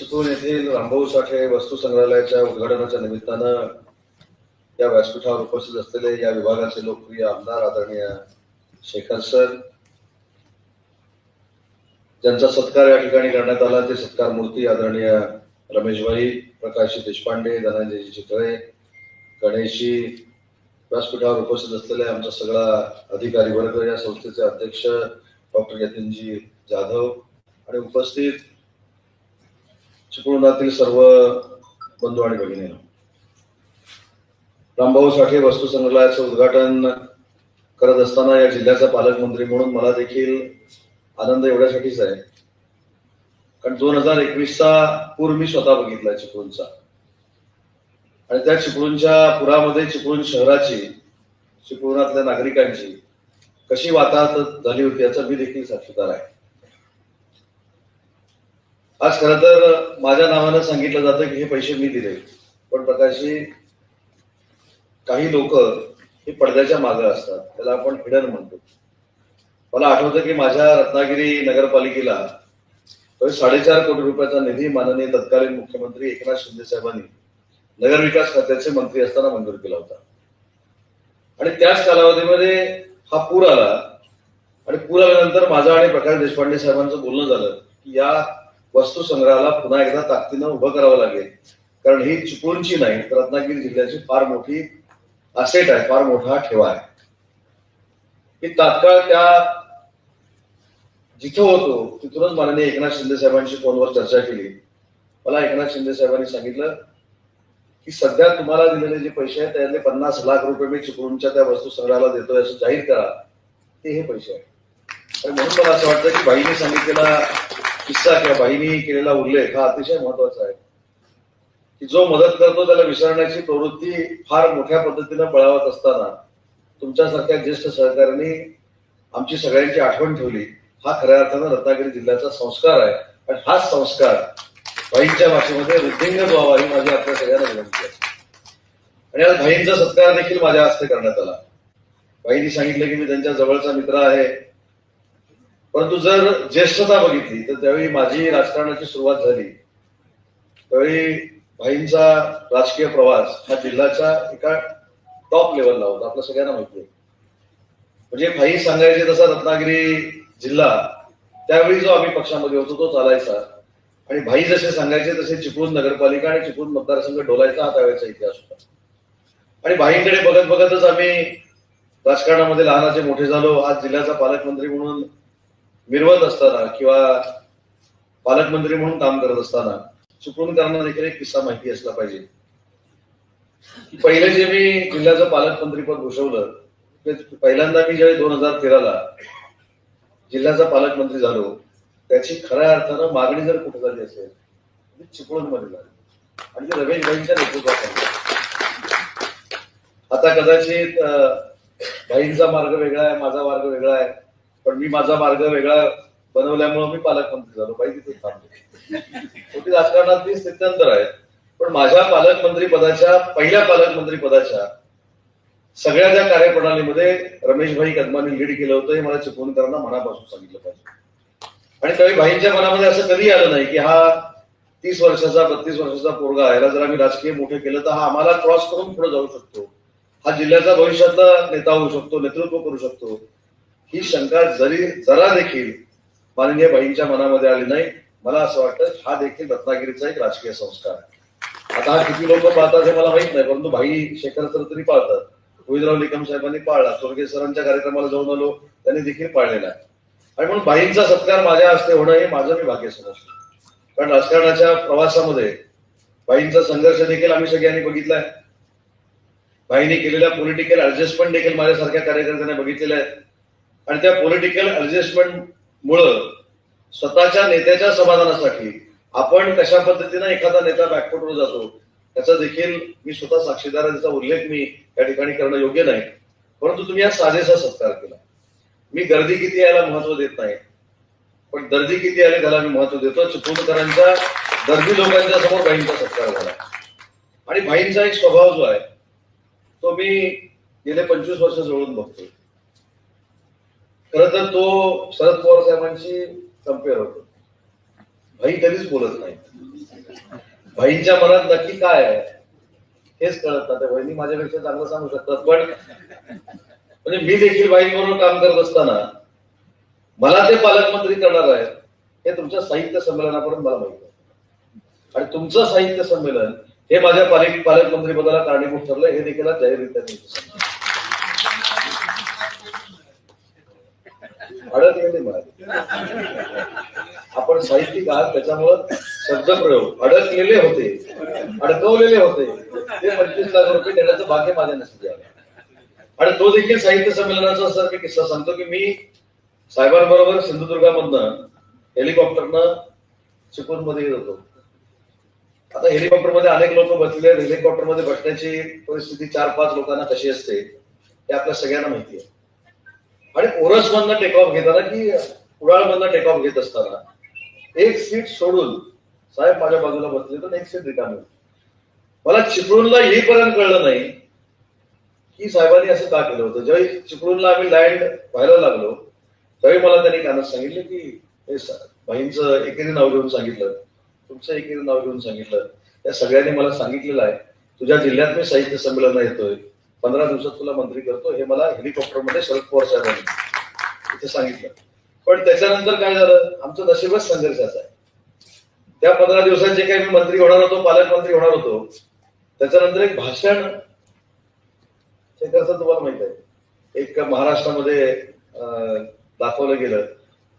चिपळूण येथील रामभाऊ साठे वस्तू संग्रहालयाच्या उद्घाटनाच्या निमित्तानं या व्यासपीठावर उपस्थित असलेले या विभागाचे लोकप्रिय आमदार आदरणीय शेखर सर ज्यांचा सत्कार या ठिकाणी करण्यात आला ते सत्कार मूर्ती आदरणीय रमेशभाई प्रकाशजी देशपांडे धनंजयजी चितळे गणेशजी व्यासपीठावर उपस्थित असलेले आमचा सगळा अधिकारी वर्ग या संस्थेचे अध्यक्ष डॉक्टर यतीनजी जाधव आणि उपस्थित चिपळुणातील सर्व बंधू आणि भगिनी. रामभाऊ साठे वस्तू संग्रहालयाचं उद्घाटन करत असताना या जिल्ह्याचा पालकमंत्री म्हणून मला देखील आनंद एवढ्यासाठीच आहे. कारण दोन हजार एकवीसचा पूर मी स्वतः बघितला चिपळूणचा. आणि त्या चिपळूणच्या पुरामध्ये चिपळूण शहराची चिपळूणातल्या नागरिकांची कशी वाताहत झाली होती याचा मी देखील साक्षीदार आहे. आज खरं तर माझ्या नावानं सांगितलं जातं की हे पैसे मी दिले. पण प्रकाशी काही लोक हे पडद्याच्या मागे असतात. त्याला आपण हिडन म्हणतो. मला आठवतं की माझ्या रत्नागिरी नगरपालिकेला साडेचार कोटी रुपयाचा निधी माननीय तत्कालीन मुख्यमंत्री एकनाथ शिंदे साहेबांनी नगरविकास खात्याचे मंत्री असताना मंजूर केला होता. आणि त्याच कालावधीमध्ये हा पूर आला. आणि पूर आल्यानंतर माझा आणि प्रकाश देशपांडे साहेबांचं बोलणं झालं की या वस्तुसंग्रहाला पुन्हा एकदा ताकदीनं उभं करावं लागेल. कारण ही चिपळूणची नाही तर रत्नागिरी जिल्ह्याची फार मोठी असेट आहे फार मोठा ठेवा आहे. की तात्काळ त्या जिथं होतो तिथूनच माननीय एकनाथ शिंदे साहेबांशी फोनवर चर्चा केली. मला एकनाथ शिंदे साहेबांनी सांगितलं की सध्या तुम्हाला दिलेले जे पैसे आहेत त्यातले पन्नास लाख रुपये मी चिपळूणच्या त्या वस्तू संग्रहाला देतोय असं जाहीर करा. ते हे पैसे आहेत. म्हणून मला असं वाटतं की बाईने सांगितलेला किस्सा किंवा बाईने केलेला उल्लेख हा अतिशय महत्त्वाचा आहे. की जो मदत करतो त्याला विसरण्याची प्रवृत्ती फार मोठ्या पद्धतीनं बळावत असताना तुमच्यासारख्या ज्येष्ठ सहकाऱ्यांनी आमची सगळ्यांची आठवण ठेवली. हा खऱ्या अर्थानं रत्नागिरी जिल्ह्याचा संस्कार आहे. आणि हाच संस्कार भाईंच्या भाषेमध्ये वृद्धिंगत व्हावा ही माझी आपल्या सगळ्यांना विनंती आहे. आणि आज भाईंचा सत्कार देखील माझ्या हस्ते करण्यात आला. भाईंनी सांगितलं की मी त्यांच्या जवळचा मित्र आहे. परंतु जर ज्येष्ठता बघितली तर त्यावेळी माझी राजकारणाची सुरुवात झाली. त्यावेळी भाईंचा राजकीय प्रवास हा जिल्ह्याच्या एका टॉप लेवलला होता आपल्या सगळ्यांना माहिती आहे. म्हणजे भाई सांगायचे तसा रत्नागिरी जिल्हा त्यावेळी जो आम्ही पक्षामध्ये होतो तो चालायचा. आणि भाई जसे सांगायचे तसे चिपळूण नगरपालिका आणि चिपळूण मतदारसंघ डोलायचा हा त्यावेळेचा इतिहास होता. आणि भाईंकडे बघत बघतच आम्ही राजकारणामध्ये लहानाचे मोठे झालो. आज जिल्ह्याचा पालकमंत्री म्हणून मिरवत असताना किंवा पालकमंत्री म्हणून काम करत असताना चिपळूणकरांना देखील एक किस्सा माहिती असला पाहिजे. पहिले जे मी जिल्ह्याचं पालकमंत्रीपद भूषवलं ते पहिल्यांदा मी ज्यावेळी दोन हजार तेराला जिल्ह्याचा पालकमंत्री झालो त्याची खऱ्या अर्थानं मागणी जर कुठे झाली असेल ती चिपळूणमध्ये झाली. आणि ते रमेश भाईंच्या नेतृत्वात आता कदाचित भाईंचा मार्ग वेगळा आहे माझा मार्ग वेगळा आहे. पण मी माझा मार्ग वेगळा बनवल्यामुळे मी पालकमंत्री झालो. पाहिजे तिथे थांबलो शेवटी राजकारणात मी स्थित्यंतर आहे पण माझ्या पालकमंत्री पदाच्या पहिल्या पालकमंत्री पदाच्या सगळ्या त्या कार्यप्रणालीमध्ये रमेशभाई कदमांनी लीड केलं होतं हे मला चिपळूणकरांना मनापासून सांगितलं पाहिजे. आणि त्यावेळी भाईंच्या मनामध्ये असं कधी आलं नाही की हा तीस वर्षाचा बत्तीस वर्षाचा पोरगा याला जर आम्ही राजकीय मोठे केलं तर हा आम्हाला क्रॉस करून पुढे जाऊ शकतो. हा जिल्ह्याचा भविष्यातला नेता होऊ शकतो नेतृत्व करू शकतो. ही शंका जरी जरा देखील माननीय बाईंच्या मनामध्ये आली नाही मला असं वाटतं हा देखील रत्नागिरीचा एक राजकीय संस्कार आहे. आता हा किती लोक पाहतात हे मला माहीत नाही परंतु भाई शेखर सर तरी पाळतात. गोविंदराव निकम साहेबांनी पाळला स्वर्गीय सरांच्या कार्यक्रमाला जाऊन आलो त्यांनी देखील पाळलेला आहे. आणि म्हणून भाईंचा सत्कार माझ्या हस्ते होणं हे माझं मी भाग्य समजतो. कारण राजकारणाच्या प्रवासामध्ये भाईंचा संघर्ष देखील आम्ही सगळ्यांनी बघितलाय बाईंनी केलेल्या पॉलिटिकल ऍडजस्टमेंट देखील माझ्यासारख्या कार्यकर्त्यांनी बघितलेल्या आहेत आणि त्या पॉलिटिकल ऍडजस्टमेंट मुळे स्वतःच्या नेत्याच्या समाधानासाठी आपण कशा पद्धतीनं एखादा नेता बॅकफुटवर जातो त्याचा देखील मी स्वतः साक्षीदार त्याचा उल्लेख मी या ठिकाणी करणं योग्य नाही. परंतु तुम्ही हा साजेसा सत्कार केला. मी गर्दी किती यायला महत्त्व देत नाही पण दर्दी किती आले त्याला मी महत्त्व देतो. चिपळूणकरांचा दर्दी लोकांच्या समोर भाईंचा सत्कार झाला. आणि भाईंचा एक स्वभाव जो आहे तो मी गेले पंचवीस वर्ष जवळून बघतोय. खर तर तो शरद पवार साहेबांशी कंपेअर होतो. भाई कधीच बोलत नाही. भाईंच्या मनात नक्की काय आहे हेच कळत नाही. त्या बहिणी माझ्यापेक्षा चांगलं सांगू शकतात पण म्हणजे मी देखील बरोबर काम करत असताना मला ते पालकमंत्री करणार आहेत हे तुमच्या साहित्य संमेलनापर्यंत मला माहिती आहे. आणि तुमचं साहित्य संमेलन हे माझ्या पालक पालकमंत्री पदाला कारणीभूत ठरलं हे देखील आज जाहीररित्या मी इथे सांगतो. अडकलेले म्हणाले. आपण साहित्यिक आहात त्याच्यामुळं शब्दप्रयोग अडकलेले होते अडकवलेले होते. ते पंचवीस लाख रुपये देण्याचं भाग्य माझ्या नसते आणि तो देखील साहित्य संमेलनाचा सर मी किस्सा सांगतो की मी साहेबांबरोबर सिंधुदुर्गामधनं हेलिकॉप्टरनं चिपळूणमध्ये येत होतो. आता हेलिकॉप्टरमध्ये अनेक लोक बसले हेलिकॉप्टरमध्ये बसण्याची परिस्थिती चार पाच लोकांना कशी असते हे आपल्या सगळ्यांना माहिती आहे. आणि ओरस मधनं टेक ऑफ घेताना की कुडाळ मधनं टेक ऑफ घेत असताना. एक सीट सोडून साहेब माझ्या बाजूला बसले तर एक सीट रिकामी मला चिपळूणला येईपर्यंत कळलं नाही की साहेबांनी असं का केलं होतं. ज्यावेळी चिपळूणला आम्ही लँड व्हायला लागलो त्यावेळी मला त्यांनी कानात सांगितलं की हे स- बहीणचं एकेरी नाव घेऊन सांगितलं. तुमचं एकेरी नाव घेऊन सांगितलं. या सगळ्यांनी मला सांगितलेलं आहे. तुझ्या जिल्ह्यात मी साहित्य संमेलन येतोय. पंधरा दिवसात तुला मंत्री करतो हे मला हेलिकॉप्टरमध्ये शरद पवार साहेबांनी इथे सांगितलं. पण त्याच्यानंतर काय झालं? आमचं नशीबच संघर्षाचं आहे. त्या पंधरा दिवसात जे काही मी मंत्री होणार होतो पालकमंत्री होणार होतो त्याच्यानंतर एक भाषण. शेखर तुम्हाला माहीत आहे? एक महाराष्ट्रामध्ये दाखवलं गेलं.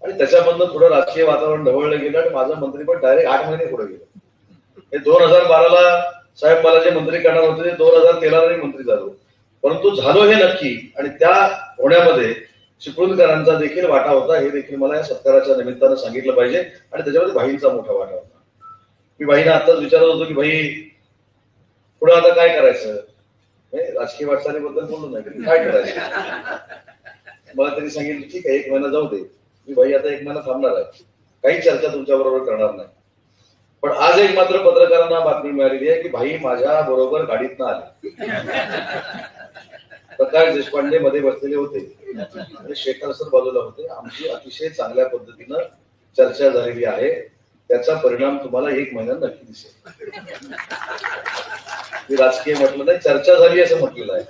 आणि त्याच्यामधनं थोडं राजकीय वातावरण ढवळलं गेलं आणि माझं मंत्रीपद डायरेक्ट आठ महिने पुढे गेलं. हे दोन हजार बाराला साहेब मला जे मंत्री करणार होते ते दोन हजार तेराला मंत्री झालो. परंतु झालो हे नक्की आणि त्या होण्यामध्ये चिपळूणकरांचा देखील वाटा होता हे देखील मला या सत्काराच्या निमित्तानं सांगितलं पाहिजे आणि त्याच्यामध्ये भाईंचा मोठा वाटा होता. मी भाईना आताच विचारत होतो की भाई पुढे आता काय करायचं? राजकीय वाटचालीबद्दल बोललो नाही काय करायचं? मला त्यांनी सांगितलं ठीक आहे एक महिना जाऊ दे. मी भाई आता एक महिना थांबणार आहे. काही चर्चा तुमच्या बरोबर करणार नाही. पण आज एक मात्र पत्रकारांना बातमी मिळालेली आहे की भाई माझ्या बरोबर गाडीतनं आले. प्रकाश देशपांडे मध्ये बसलेले होते. आणि शेखर सर बाजूला होते. आमची अतिशय चांगल्या पद्धतीनं चर्चा झालेली आहे. त्याचा परिणाम तुम्हाला एक महिन्यात नक्की दिसेल. मी राजकीय म्हटलं नाही चर्चा झाली असं म्हटलेलं आहे.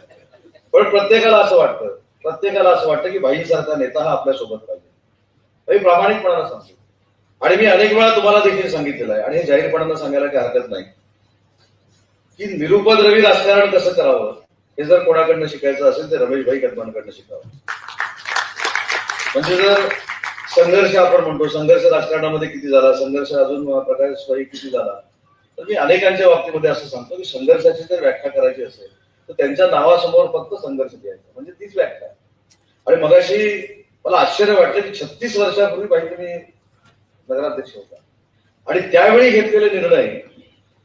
पण प्रत्येकाला असं वाटतं. प्रत्येकाला असं वाटतं की भाईसारखा नेता हा आपल्यासोबत पाहिजे. प्रामाणिकपणाला प्रामाणिकपणानं सांगतो. आणि मी अनेक वेळा तुम्हाला देखील सांगितलेलं आहे. आणि हे जाहीरपणानं सांगायला काही हरकत नाही. की निरुपद्रवी राजकारण कसं करावं? हे जर कोणाकडनं शिकायचं असेल तर रमेश भाई कदमांकडनं शिकावं. म्हणजे जर संघर्ष आपण म्हणतो संघर्ष राजकारणामध्ये किती झाला संघर्ष अजून प्रकाश भाई किती झाला तर मी अनेकांच्या बाबतीमध्ये असं सांगतो की संघर्षाची जर व्याख्या करायची असेल तर त्यांच्या नावासमोर फक्त संघर्ष द्यायचा म्हणजे तीच व्याख्या. आणि मगाशी मला आश्चर्य वाटलं की छत्तीस वर्षापूर्वी पाहिजे मी नगराध्यक्ष होता. आणि त्यावेळी घेतलेले निर्णय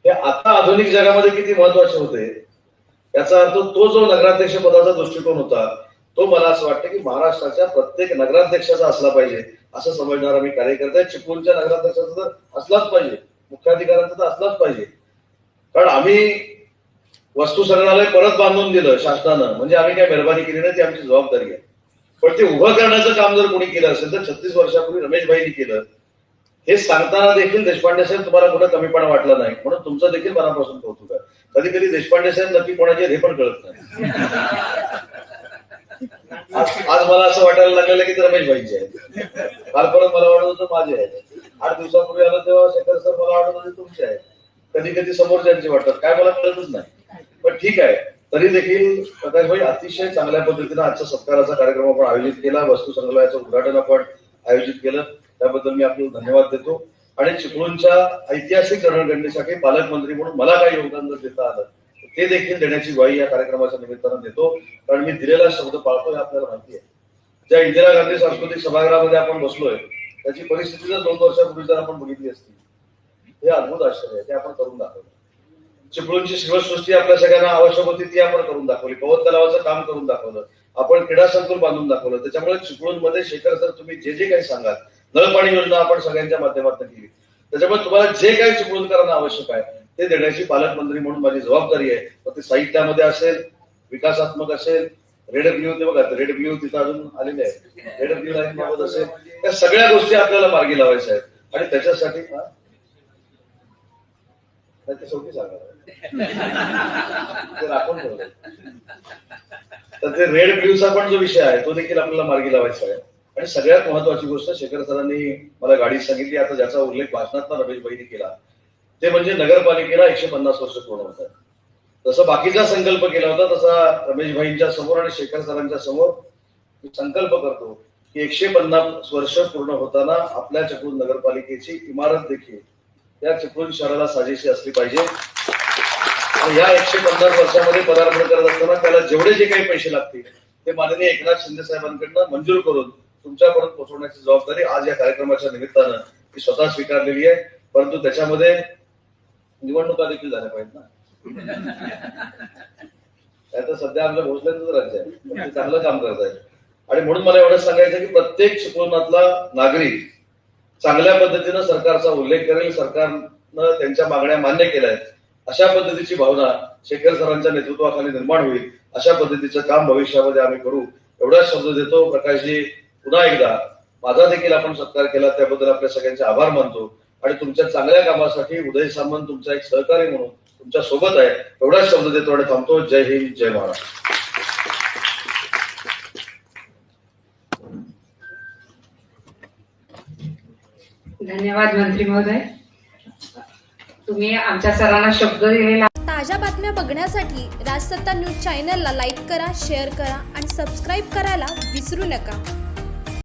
हे आता आधुनिक जगामध्ये किती महत्त्वाचे होते याचा अर्थ तो जो नगराध्यक्ष पदाचा दृष्टिकोन होता तो मला असं वाटतं की महाराष्ट्राच्या प्रत्येक नगराध्यक्षाचा असला पाहिजे असं समजणारा मी कार्यकर्ता आहे. चिपळूणच्या नगराध्यक्षाचा तर असलाच पाहिजे मुख्याधिकाऱ्यांचा तर असलाच पाहिजे. कारण आम्ही वस्तू संग्रहालय परत बांधून दिलं शासनानं म्हणजे आम्ही काय मेहरबानी केली नाही ती आमची जबाबदारी आहे. पण ते उभं करण्याचं काम जर कोणी केलं असेल तर छत्तीस वर्षापूर्वी रमेशभाईंनी केलं हे सांगताना देखील देशपांडे साहेब तुम्हाला कुठं कमीपणा वाटला नाही. म्हणून तुमचं देखील मनापासून कौतुक आहे. कधी कधी देशपांडे साहेब नक्की कोणाचे हे पण कळत नाही. आज मला असं वाटायला लागलेलं की रमेश भाईचे आहेत. काल परत मला वाटत होतं माझे आहेत. आठ दिवसापूर्वी आलं तेव्हा शेखर सर मला वाटत होते तुमचे आहेत. कधी कधी समोरच्यांचे वाटतात. काय मला कळतच नाही. पण ठीक आहे. तरी देखील प्रकाशभाई अतिशय चांगल्या पद्धतीने आजच्या सत्काराचा कार्यक्रम आपण आयोजित केला. वस्तू संग्रहालयाचं उद्घाटन आपण आयोजित केलं. त्याबद्दल मी आपल्याला धन्यवाद देतो. आणि चिपळूणच्या ऐतिहासिक रणगणनेसाठी पालकमंत्री म्हणून मला काही योगदान जर देता आलं तर ते देखील देण्याची ग्वाही या कार्यक्रमाच्या निमित्तानं देतो. कारण मी दिलेला शब्द पाळतो हे आपल्याला माहिती आहे. ज्या इंदिरा गांधी सांस्कृतिक सभागृहामध्ये आपण बसलोय त्याची परिस्थिती जर दोन वर्षापूर्वी जर आपण बघितली असती हे अद्भुत आश्चर्य आहे ते आपण करून दाखवलं. चिपळूणची शिवसृष्टी आपल्या सगळ्यांना आवश्यक होती ती आपण करून दाखवली. पवत तलावाचं काम करून दाखवलं. आपण क्रीडा संकुल बांधून दाखवलं. त्याच्यामुळे चिपळूणमध्ये शेखर सर तुम्ही जे जे काही सांगाल नळपाणी योजना आपण सगळ्यांच्या माध्यमातून केली. त्याच्यामुळे तुम्हाला जे काही चिपळूणकरांना आवश्यक आहे ते देण्याची पालकमंत्री म्हणून माझी जबाबदारी आहे. मग ते साहित्यामध्ये असेल विकासात्मक असेल रेड ब्ल्यू ते बघा रेड ब्ल्यू तिथं अजून आलेले आहे रेड ब्ल्यू लाईन बाबत असेल. त्या सगळ्या गोष्टी आपल्याला मार्गी लावायच्या आहेत. आणि त्याच्यासाठी ते शेवटी सांगा. ते राखून तर ते रेड ब्ल्यूचा पण जो विषय आहे तो देखील आपल्याला मार्गी लावायचा आहे. आणि सगळ्यात महत्वाची गोष्ट शेखर सरांनी मला गाडी सांगितली. आता ज्याचा उल्लेख भाषणात रमेश भाईनी केला ते म्हणजे नगरपालिकेला एकशे पन्नास वर्ष पूर्ण होत जसं बाकीचा संकल्प केला होता तसा रमेश भाईंच्या समोर आणि शेखर सरांच्या समोर मी संकल्प करतो की एकशे पन्नास वर्ष पूर्ण होताना आपल्या चिपळूण नगरपालिकेची इमारत देखील त्या चिपळूण शहराला साजेशी असली पाहिजे. आणि या एकशे पन्नास वर्षामध्ये पदार्पण करत असताना त्याला जेवढे जे काही पैसे लागतील ते माननीय एकनाथ शिंदे साहेबांकडनं मंजूर करून तुमच्यापर्यंत पोहोचवण्याची जबाबदारी आज या कार्यक्रमाच्या निमित्तानं मी स्वतः स्वीकारलेली आहे. परंतु त्याच्यामध्ये निवडणुका देखील झाल्या पाहिजेत ना. तर सध्या आमच्या भोसल्यांचंच राज्य आहे. ते चांगलं काम करत आहे आणि म्हणून मला एवढं सांगायचं की प्रत्येक चिपळूणातला नागरिक चांगल्या पद्धतीनं सरकारचा उल्लेख करेल सरकारनं त्यांच्या मागण्या मान्य केल्या आहेत. अशा पद्धतीची भावना शेखर सरांच्या नेतृत्वाखाली निर्माण होईल. अशा पद्धतीचं काम भविष्यामध्ये आम्ही करू. एवढाच शब्द देतो प्रकाशजी. पुन्हा एकदा माझा देखील आपण सत्कार केला त्याबद्दल आपल्या सगळ्यांचे आभार मानतो. आणि तुमच्या चांगल्या कामासाठी उदय सामंत तुमचा एक सहकारी म्हणून तुमच्यासोबत आहे. एवढाच शब्द देतो आणि थांबतो. जय हिंद जय महाराष्ट्र. धन्यवाद मंत्री महोदय. तुम्ही आमच्या सरांना शब्द दिलेला ताज्या बातम्या बघण्यासाठी राजसत्ता न्यूज चॅनलला लाईक करा शेअर करा आणि सबस्क्राईब करायला विसरू नका.